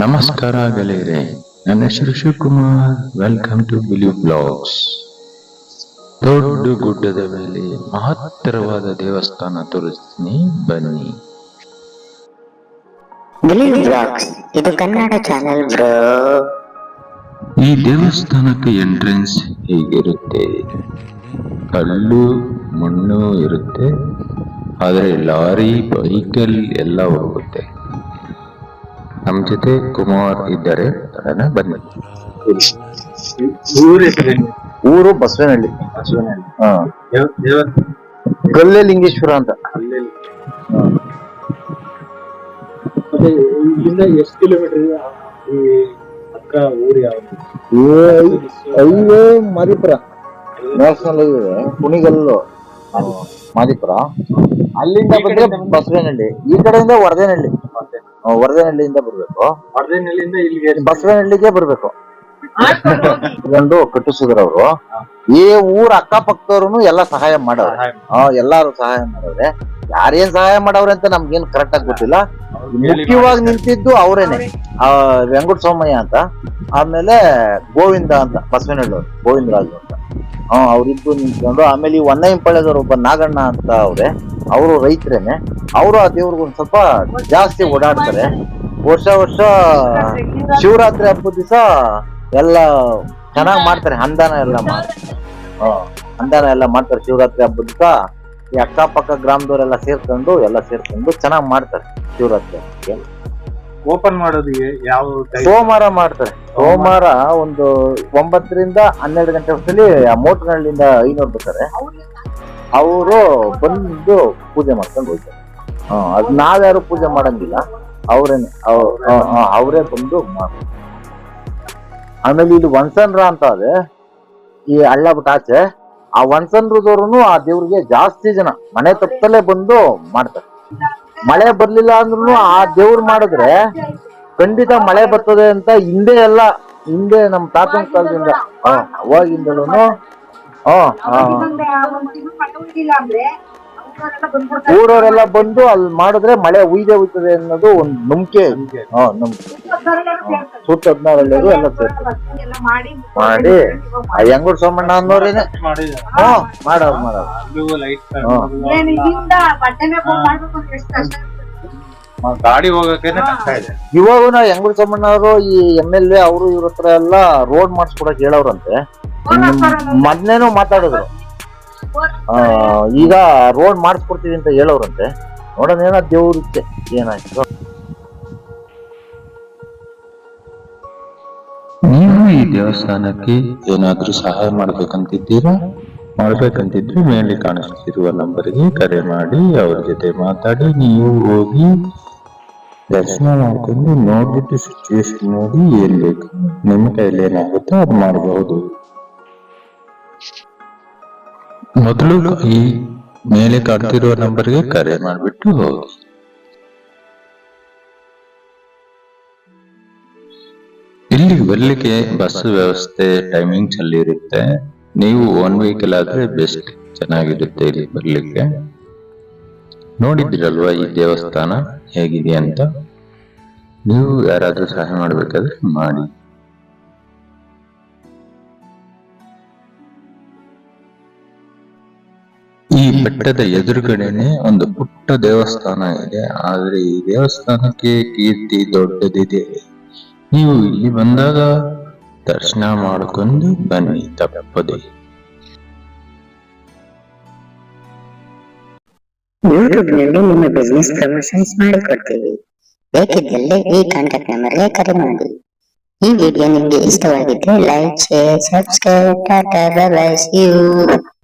ನಮಸ್ಕಾರ ಗೆಳೆಯರೆ ನನ್ನ ಹೆಸರು ಶಿವಕುಮಾರ್. ವೆಲ್ಕಮ್ ಟು ಬಿಲಿ ಬ್ಲಾಗ್ಸ್ ದೊಡ್ಡ ಗುಡ್ಡದ ಮೇಲೆ ಮಹತ್ತರವಾದ ದೇವಸ್ಥಾನ ತೋರಿಸ್ತೀನಿ. ಬನ್ನಿ. ಬಿಲೀವ್ ಬ್ಲಾಗ್ಸ್ ಇದು ಕನ್ನಡ ಚಾನೆಲ್ ಬ್ರೋ ಈ ದೇವಸ್ಥಾನಕ್ಕೆ ಎಂಟ್ರೆನ್ಸ್ ಹೀಗಿರುತ್ತೆ? ಕಲ್ಲು ಮಣ್ಣು ಇರುತ್ತೆ. ಆದರೆ ಲಾರಿ ಬೈಕಲ್ ಎಲ್ಲ ಹೋಗುತ್ತೆ. ನಮ್ಮ ಜೊತೆ ಕುಮಾರ್ ಇದ್ದಾರೆ ನೋಡೋಣ ಬನ್ನಿ. ಊರ ಬಸವನಹಳ್ಳಿ. ಬಸವನಹಳ್ಳಿ. ಹಾ. ಗಲ್ಲೆ ಲಿಂಗೇಶ್ವರ ಅಂತ. ಇಲ್ಲಿಂದ ಎಷ್ಟು ಕಿಲೋಮೀಟರ್ ಈ ಅಕ್ಕ ಊರು ಯಾವ್ದು? Highway Madipura. National highway Kunigal. ಆ, ಮಾದಿಪುರ. ಅಲ್ಲಿಂದ ಬಂದ್ರೆ ಬಸವನಹಳ್ಳಿ. ಈ ಕಡೆಯಿಂದ ವರದೇನಹಳ್ಳಿ ವರದೇನಹಳ್ಳಿಯಿಂದ ಬರ್ಬೇಕು. ಇಲ್ಲಿಗೆ? ಬಸವನಹಳ್ಳಿಗೆ ಬರ್ಬೇಕು. ಗಂಡು ಕಟ್ಟಿಸಿದ್ರು ಅವರು. ಈ ಊರ ಅಕ್ಕಪಕ್ಕದವ್ರು ಎಲ್ಲ ಸಹಾಯ ಮಾಡವ್ರೆ. ಎಲ್ಲಾರು ಸಹಾಯ ಮಾಡವ್ರೆ. ಯಾರೇನ್ ಸಹಾಯ ಮಾಡವ್ರೆ ಅಂತ ನಮ್ಗೇನ್ ಕರೆಕ್ಟ್ ಆಗಿ ಗೊತ್ತಿಲ್ಲ. ಮುಖ್ಯವಾಗಿ ನಿಂತಿದ್ದು ಅವರೇನೆ. ಆ ವೆಂಕಟ ಸೋಮಯ್ಯ ಅಂತ. ಆಮೇಲೆ ಗೋವಿಂದ ಅಂತ ಬಸವನಹಳ್ಳಿ ಗೋವಿಂದರಾಜು ಅಂತ. ಹಾ ಅವ್ರಿಬ್ರು ನಿಂತ್ಕೊಂಡು ಆಮೇಲೆ ಈ ಹೊನ್ನೈಂಪಾಳ್ಯದವ್ರು ಒಬ್ಬ ನಾಗಣ್ಣ ಅಂತ ಅವ್ರೆ. ಅವರು ರೈತರೇನೆ ಅವರು ಆ ದೇವ್ರಿಗೊಂದು ಒಂದ್ ಸ್ವಲ್ಪ ಜಾಸ್ತಿ ಓಡಾಡ್ತಾರೆ. ವರ್ಷ ವರ್ಷ ಶಿವರಾತ್ರಿ ಹಬ್ಬದ ದಿವಸ ಎಲ್ಲ ಚೆನ್ನಾಗಿ ಮಾಡ್ತಾರೆ ಅಂದಾನ ಎಲ್ಲ ಅಂದಾನ ಎಲ್ಲ ಮಾಡ್ತಾರೆ ಶಿವರಾತ್ರಿ ಹಬ್ಬದ ದಿವಸ. ಈ ಅಕ್ಕಪಕ್ಕ ಗ್ರಾಮದವರೆಲ್ಲ ಸೇರ್ಕೊಂಡು ಎಲ್ಲ ಸೇರ್ಕೊಂಡು ಚೆನ್ನಾಗಿ ಮಾಡ್ತಾರೆ ಶಿವರಾತ್ರಿ ಹಬ್ಬಕ್ಕೆ. ಓಪನ್ ಮಾಡೋದು ಯಾವ ಸೋಮವಾರ ಮಾಡ್ತಾರೆ. ಸೋಮವಾರ ಒಂದು ಒಂಬತ್ತರಿಂದ ಹನ್ನೆರಡು ಗಂಟೆ ಹೊತ್ತಲ್ಲಿ ಆ ಮೋಟ್ರ್ನಳ್ಳಿಂದ ಐನೂರು ಬರ್ತಾರೆ. ಅವರು ಬಂದು ಪೂಜೆ ಮಾಡ್ಕೊಂಡು ಹೋಗ್ತಾರೆ. ಹಾ ಅದ್ ನಾವ್ಯಾರು ಪೂಜೆ ಮಾಡಂಗಿಲ್ಲ ಅವ್ರೇನೆ ಅವರೇ ಬಂದು ಮಾಡ್ತಾರೆ. ಆಮೇಲೆ ಇಲ್ಲಿ ವನ್ಸನ್ರ ಅಂತ ಅದೇ, ಈ ಹಳ್ಳ ಆಚೆ, ಆ ವನ್ಸನ್ರದವ್ರು ಆ ದೇವ್ರಿಗೆ ಜಾಸ್ತಿ ಜನ, ಮನೆ ತಪ್ಪದಲ್ಲೇ ಬಂದು ಮಾಡ್ತಾರೆ. ಮಳೆ ಬರ್ಲಿಲ್ಲ ಅಂದ್ರೂ ಆ ದೇವ್ರು ಮಾಡಿದ್ರೆ ಖಂಡಿತ ಮಳೆ ಬರ್ತದೆ ಅಂತ ಹಿಂದೆ ಎಲ್ಲ, ಹಿಂದೆ ನಮ್ಮ ತಾತನ ಕಾಲದಿಂದ ಅವಾಗಿಂದಲೂ ಊರವರೆಲ್ಲ ಬಂದು ಅಲ್ಲಿ ಮಾಡಿದ್ರೆ ಮಳೆ ಉಯ್ದೆ ಉಯ್ತದೆ ಅನ್ನೋದು ಒಂದ್ ನಂಬಿಕೆ. ಹಾ ನಂಬಿಕೆ. ಸುತ್ತ ಹದಿನಾರು ಎಲ್ಲ ಮಾಡಿ ಆ ಹೆಂಗೂರ್ ಸೋಮಣ್ಣ ಅನ್ನೋರೇನೆ. ಮಾಡಿದ ಹಾ ಮಾಡೋರು ಮಾಡೋರು. ಗಾಡಿ ಹೋಗಕ್ಕೇನೆ ಕಷ್ಟ ಇದೆ. ಇವಾಗ ನಾ ಹೆಂಗೂರ್ ಸೋಮಣ್ಣ ಅವರು ಈ ಎಂ ಎಲ್ ಎ ಅವರು ಇವ್ರ ಹತ್ರ ಎಲ್ಲ ರೋಡ್ ಮಾಡಿಸ್ಕೊಡಕ್ ಹೇಳವ್ರಂತೆ. ಮೊದ್ಲೇನು ಮಾತಾಡಿದ್ರು. ಆ, ಈಗ ರೋಡ್ ಮಾಡಿಸ್ಕೊಡ್ತೀವಿ ಅಂತ ಹೇಳೋರಂತೆ. ನೋಡೋಣ ಏನೋ ದೇವ್ರ ಇಚ್ಛೆ. ಏನಾಯ್ತು? ನೀವು ಈ ದೇವಸ್ಥಾನಕ್ಕೆ ಏನಾದ್ರೂ ಸಹಾಯ ಮಾಡ್ಬೇಕಂತಿದ್ದೀರಾ? ಮಾಡ್ಬೇಕಂತಿದ್ರೆ ಮೇಲೆ ಕಾಣಿಸ್ತಿರುವ ನಂಬರ್ಗೆ ಕರೆ ಮಾಡಿ ಅವ್ರ ಜೊತೆ ಮಾತಾಡಿ ನೀವು ಹೋಗಿ ದರ್ಶನ ಮಾಡ್ಕೊಂಡು ನೋಡ್ಬಿಟ್ಟು ಸಿಚುವೇಶನ್ ನೋಡಿ ಏನ್ ಬೇಕು. ನಿಮ್ಮ ಕೈಯಲ್ಲಿ ಏನಾಗುತ್ತೋ ಅದು ಮಾಡಬಹುದು. ಮೊದಲು ಈ ಮೇಲೆ ಕಾಣ್ತಿರುವ ನಂಬರ್ಗೆ ಕರೆ ಮಾಡಿಬಿಟ್ಟು ಹೋಗಿ. ಇಲ್ಲಿ ಬರ್ಲಿಕ್ಕೆ ಬಸ್ ವ್ಯವಸ್ಥೆ ಟೈಮಿಂಗ್ಸ್ ಅಲ್ಲಿ ಇರುತ್ತೆ. ನೀವು ಒನ್ ವೆಹಿಕಲ್ ಆದ್ರೆ ಬೆಸ್ಟ್ ಚೆನ್ನಾಗಿರುತ್ತೆ ಇಲ್ಲಿ ಬರ್ಲಿಕ್ಕೆ. ನೋಡಿದ್ದೀರಲ್ವಾ ಈ ದೇವಸ್ಥಾನ ಹೇಗಿದೆ ಅಂತ? ನೀವು ಯಾರಾದ್ರೂ ಸಹಾಯ ಮಾಡ್ಬೇಕಾದ್ರೆ ಮಾಡಿ. ಬೆಟ್ಟದ ಎದುರುಗಡೆನೆ ಒಂದು ಪುಟ್ಟ ದೇವಸ್ಥಾನ ಇದೆ. ಆದ್ರೆ ಈ ದೇವಸ್ಥಾನಕ್ಕೆ ಕೀರ್ತಿ ದೊಡ್ಡದಿದೆ. ನೀವು ಇಲ್ಲಿ ಬಂದಾಗ ದರ್ಶನ ಮಾಡಿಕೊಂಡು ಬನ್ನಿ, ತಪ್ಪದೆ. ಯೂಟ್ಯೂಬ್ನಲ್ಲಿ ನಿಮ್ಮ ಬಿಸ್ನೆಸ್ ಪ್ರಮೋಷನ್ಸ್ ಮಾಡಿಕೊಡ್ತೀವಿ. ಬೇಕಿದ್ದಲ್ಲಿ ಈ ಕಾಂಟ್ಯಾಕ್ಟ್ ನಂಬರ್ಗೆ ಕರೆ ಮಾಡಿ. ಈ ವಿಡಿಯೋ ನಿಮ್ಗೆ ಇಷ್ಟವಾಗಿದ್ರೆ like share subscribe tata bye bye you